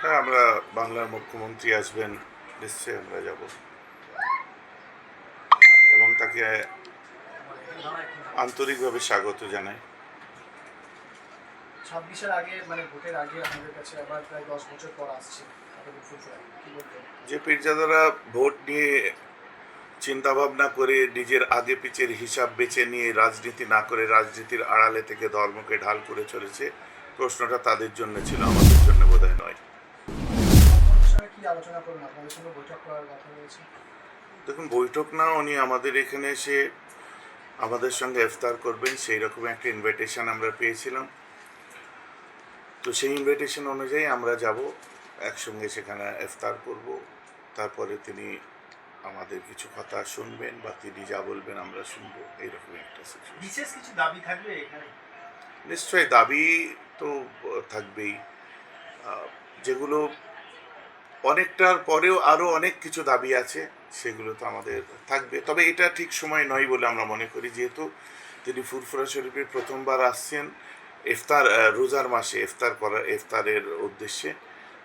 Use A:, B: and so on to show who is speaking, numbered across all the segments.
A: হ্যাঁ আমরা বাংলার মুখ্যমন্ত্রী আসবেন নিশ্চয়ই আমরা যাব। এবং তাকে আন্তরিকভাবে স্বাগত জানাই।
B: ছাব্বিশের আগে মানে ভোটের আগে আপনাদের কাছে আবার প্রায় দশ বছর পর আসছে। আপনাদের ফুলফুরা কি বলবেন?
A: যে পীরজাদারা ভোট নিয়ে চিন্তা ভাবনা করে নিজের আগে পিছের হিসাব বেছে নিয়ে রাজনীতি না করে রাজনীতির আড়ালে থেকে ধর্মকে ঢাল করে চলেছে প্রশ্নটা তাদের জন্য ছিল আমাদের জন্য বোধহয় নয়। দেখুন বৈঠক না উনি আমাদের এখানে এসে আমাদের সঙ্গে ইফতার করবেন। সেই রকম একটা ইনভিটেশন আমরা পেয়েছিলাম। তো সেই ইনভিটেশন অনুযায়ী আমরা যাব একসঙ্গে সেখানে ইফতার করব। তারপরে তিনি আমাদের কিছু কথা শুনবেন বা তিনি যা বলবেন আমরা শুনব। এইরকম একটা।
C: বিশেষ কিছু দাবি থাকবে এখানে?
A: নিশ্চয়ই দাবি তো থাকবেই। যেগুলো অনেকটার পরেও আরও অনেক কিছু দাবি আছে, সেগুলো তো আমাদের থাকবে। তবে এটা ঠিক সময় নয় বলে আমরা মনে করি, যেহেতু তিনি ফুরফুরা শরীফে প্রথমবার আসছেন, ইফতার রোজার মাসে ইফতার করার ইফতারের উদ্দেশ্যে।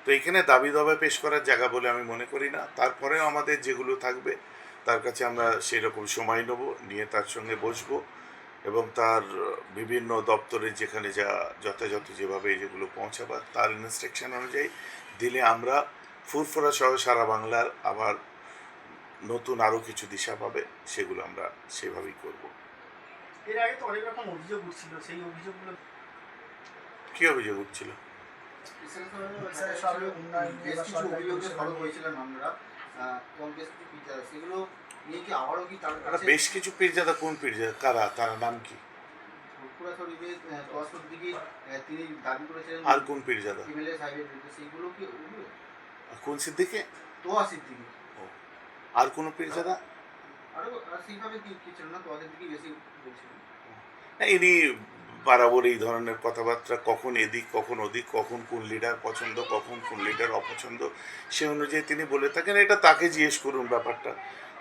A: তো এখানে দাবি দাবা পেশ করার জায়গা বলে আমি মনে করি না। তারপরেও আমাদের যেগুলো থাকবে, তার কাছে আমরা সেই রকম সময় নেব, নিয়ে তার সঙ্গে বসবো। এবং তার বিভিন্ন দপ্তরে যেখানে যা যথাযথ যেভাবে যেগুলো পৌঁছাবার তার ইনস্ট্রাকশন অনুযায়ী দিলে আমরা ফুরফুরা সহ সারা বাংলার আবার নতুন আরও কিছু দিশা পাবে সেগুলো আমরা সেভাবেই করব।
C: এর আগে তো অনেক রকম অভিযোগ উঠছিল সেই অভিযোগগুলো
A: কী অভিযোগ উঠছিল?
D: সেগুলো নিয়ে কি আবারও কি তার কাছে
A: বেশ কিছু পীরজাদা কোন পীরজাদা কারা? তারা নাম কি?
D: তিনি দাবি করেছিলেন
A: আর কোন পীরজাদা
D: এমএলএ সাহেবের বিরুদ্ধে। সেইগুলো কি
A: কোন সিদ্দিকে? আর কোন পীরজাদা
D: আরও সেইভাবে কি কি না? তোয়াশের দিকে বেশি বলছিলেন
A: ইনি বরাবর এই ধরনের কথাবার্তা কখন এদিক কখন ওদিক কখন কোন লিডার পছন্দ কখন কোন লিডার অপছন্দ সে অনুযায়ী তিনি বলে থাকেন। এটা তাকে জিজ্ঞেস করুন ব্যাপারটা।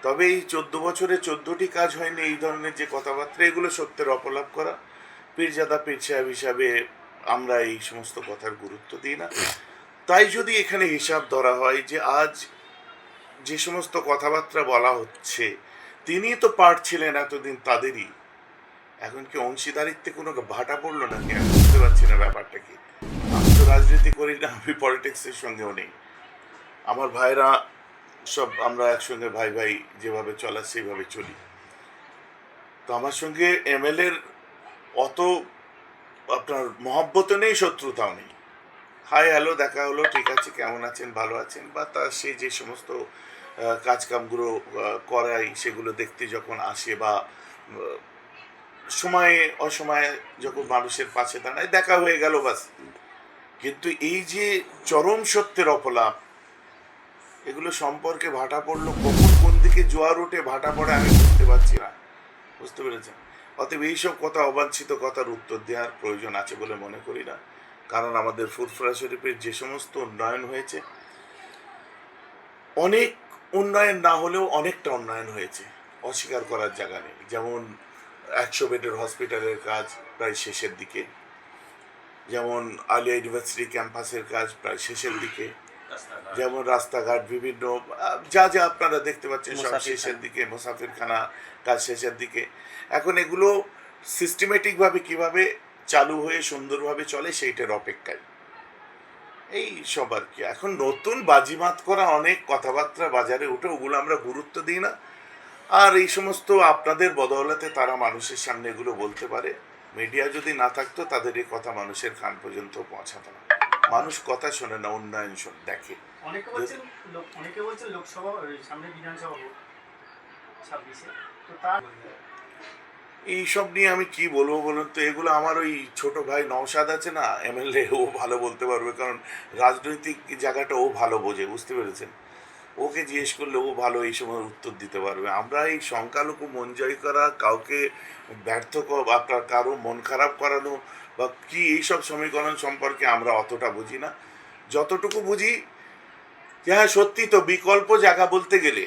A: তবে এই চোদ্দ বছরে চোদ্দটি কাজ হয়নি এই ধরনের যে কথাবার্তা, এগুলো সত্যের অপলাপ করা। পীরজাদা, পীর সাহেব হিসাবে আমরা এই সমস্ত কথার গুরুত্ব দিই না। তাই যদি এখানে হিসাব ধরা হয় যে আজ যে সমস্ত কথাবার্তা বলা হচ্ছে, তিনি তো পার্ট ছিলেন এতদিন তাদেরই। এখন কি অংশীদারিত্বে কোনো ভাটা পড়ল নাকি? আমি বুঝতে পারছি না ব্যাপারটা কি। আমি তো রাজনীতি করি না, আমি পলিটিক্সের সঙ্গেও নেই। আমার ভাইরা সব আমরা একসঙ্গে ভাই ভাই যেভাবে চলা, সেইভাবে চলি। তো আমার সঙ্গে এমএলএর অত আপনার মহব্বতও নেই, শত্রুতাও নেই। হাই, হ্যালো, দেখা হলো, ঠিক আছে, কেমন আছেন, ভালো আছেন? বা তার সে যে সমস্ত কাজকামগুলো করাই, সেগুলো দেখতে যখন আসে বা সময়ে, অসময়ে যখন মানুষের পাশে দাঁড়ায়, দেখা হয়ে গেল বাস। কিন্তু এই যে চরম সত্যের অপলাপ এগুলো সম্পর্কে ভাটা পড়ল কখন, কোন দিকে জোয়ার ওঠে ভাটা পড়ে আমি বুঝতে পারছি না। বুঝতে পেরেছেন? অতএব এইসব কথা অবাঞ্ছিত কথার উত্তর দেওয়ার প্রয়োজন আছে বলে মনে করি না। কারণ আমাদের ফুরফুরা শরীফের যে সমস্ত উন্নয়ন হয়েছে, অনেক উন্নয়ন না হলেও অনেকটা উন্নয়ন হয়েছে, অস্বীকার করার জায়গা নেই। যেমন একশো বেডের হসপিটালের কাজ প্রায় শেষের দিকে, যেমন আলিয়া ইউনিভার্সিটি ক্যাম্পাসের কাজ প্রায় শেষের দিকে যেমন রাস্তাঘাট বিভিন্ন যা যা আপনারা দেখতে পাচ্ছেন সব শেষের দিকে মুসাফিরখানা কাজ শেষের দিকে। এখন এগুলো সিস্টেমেটিকভাবে কীভাবে চালু হয়ে সুন্দরভাবে চলে সেইটার অপেক্ষায়। এই সব আর কি। এখন নতুন বাজিমাত করা অনেক কথাবার্তা বাজারে উঠে ওগুলো আমরা গুরুত্ব দিই না। আর এই সমস্ত আপনাদের বদৌলতে তারা মানুষের সামনে এগুলো বলতে পারে। মিডিয়া যদি না থাকতো তাদের এই কথা মানুষের কান পর্যন্ত পৌঁছাতো না। মানুষ কথা শোনে না উন্নয়ন শোন দেখে।
C: অনেকে বলছেন অনেকে বলছেন লোকসভা সামনে বিধানসভা ভোট ছাব্বিশে। তো তার
A: এইসব নিয়ে আমি কি বলব বলুন তো? এগুলো আমার ওই ছোট ভাই নওশাদ আছে না এমএলএ ও ভালো বলতে পারবে কারণ রাজনৈতিক জায়গাটা ও ভালো বোঝে বুঝতে পেরেছেন? ওকে জিজ্ঞেস করলে ও ভালো এই সময় উত্তর দিতে পারবে। আমরা এই সংখ্যালঘু মন জয় করা কাউকে ব্যর্থ আপনার কারও মন খারাপ করানো বা কি এইসব সমীকরণ সম্পর্কে আমরা অতটা বুঝি না। যতটুকু বুঝি, যে হ্যাঁ সত্যি তো বিকল্প জায়গা বলতে গেলে,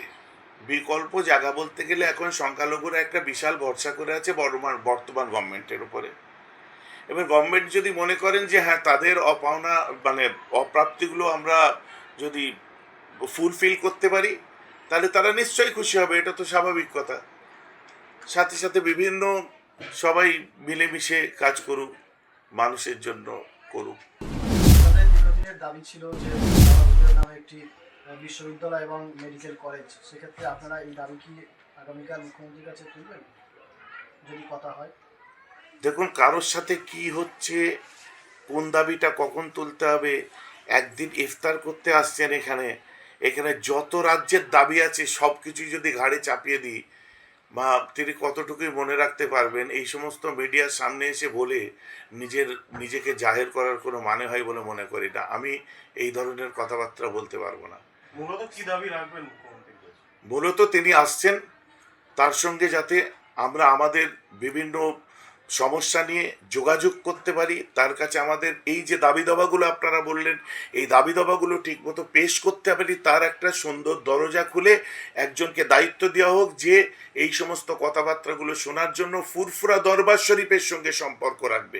A: বিকল্প জায়গা বলতে গেলে এখন সংখ্যালঘুরা একটা বিশাল ভরসা করে আছে বর্তমান বর্তমান গভর্নমেন্টের উপরে। এবার গভর্নমেন্ট যদি মনে করেন যে হ্যাঁ তাদের অপাওনা মানে অপ্রাপ্তিগুলো আমরা যদি ফুলফিল করতে পারি, তাহলে তারা নিশ্চয়ই খুশি হবে, এটা তো স্বাভাবিক কথা। সাথে সাথে বিভিন্ন সবাই মিলেমিশে কাজ করুক। মানুষের জন্য করুক।
B: দীর্ঘদিনের দাবি ছিল যে নামে একটি বিশ্ববিদ্যালয় এবং মেডিকেল কলেজ সেক্ষেত্রে আপনারা এই দাবি কি আগামীকাল মুখ্যমন্ত্রীর কাছে তুলবেন? যদি কথা হয়।
A: দেখুন কারোর সাথে কি হচ্ছে কোন দাবিটা কখন তুলতে হবে একদিন ইফতার করতে আসছেন এখানে। এখানে যত রাজ্যের দাবি আছে সব কিছুই যদি ঘাড়ে চাপিয়ে দিই বা তিনি কতটুকুই মনে রাখতে পারবেন এই সমস্ত মিডিয়ার সামনে এসে বলে নিজের নিজেকে জাহের করার কোনো মানে হয় বলে মনে করি না। আমি এই ধরনের কথাবার্তা বলতে পারব না।
E: মূলত কি দাবি রাখবেন
A: মূলত তিনি আসছেন তার সঙ্গে যাতে আমরা আমাদের বিভিন্ন সমস্যা নিয়ে যোগাযোগ করতে পারি, তার কাছে আমাদের এই যে দাবি দাবাগুলো আপনারা বললেন, এই দাবি দাবাগুলো ঠিকমতো পেশ করতে পারি, তার একটা সুন্দর দরজা খুলে একজনকে দায়িত্ব দেওয়া হোক যে এই সমস্ত কথাবার্তাগুলো শোনার জন্য ফুরফুরা দরবার শরীফের সঙ্গে সম্পর্ক রাখবে।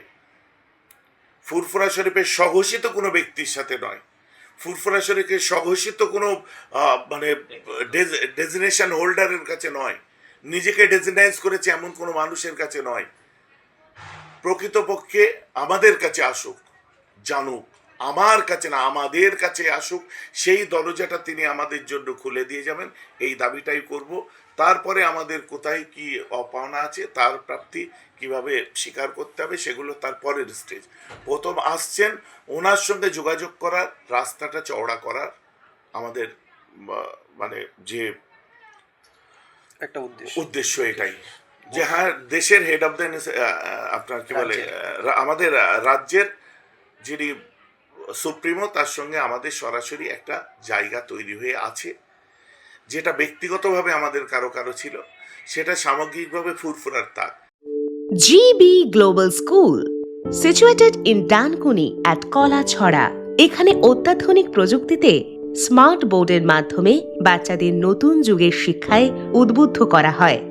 A: ফুরফুরা শরীফের সহসিত কোনো ব্যক্তির সাথে নয়। ফুরফুরা শরীফের সহসিত কোনো মানে ডেজিনেশন হোল্ডারের কাছে নয়। নিজেকে ডেজিনাইজ করেছে এমন কোনো মানুষের কাছে নয়। প্রকৃতপক্ষে আমাদের কাছে আসুক জানুক আমার কাছে না আমাদের কাছে আসুক সেই দরজাটা তিনি আমাদের জন্য খুলে দিয়ে যাবেন এই দাবিটাই করব। তারপরে আমাদের কোথায় কি অপাওনা আছে তার প্রাপ্তি কীভাবে স্বীকার করতে হবে সেগুলো তার পরের স্টেজ প্রথম আসছেন ওনার সঙ্গে যোগাযোগ করার রাস্তাটা চওড়া করার আমাদের মানে যে
F: একটা উদ্দেশ্য।
A: উদ্দেশ্য এটাই। যে হ্যাঁ দেশের হেড অফ দ্য আপনার কি বলে আমাদের রাজ্যের যিনি সুপ্রিমো তার সঙ্গে আমাদের সরাসরি একটা জায়গা তৈরি হয়ে আছে যেটা ব্যক্তিগতভাবে আমাদের কারও কারও ছিল সেটা সামগ্রিকভাবে ফুরফুরার তাক।
G: GB Global School, situated in Dankuni at Kalachhara এখানে অত্যাধুনিক প্রযুক্তিতে স্মার্ট বোর্ডের মাধ্যমে বাচ্চাদের নতুন যুগের শিক্ষায় উদ্বুদ্ধ করা হয়।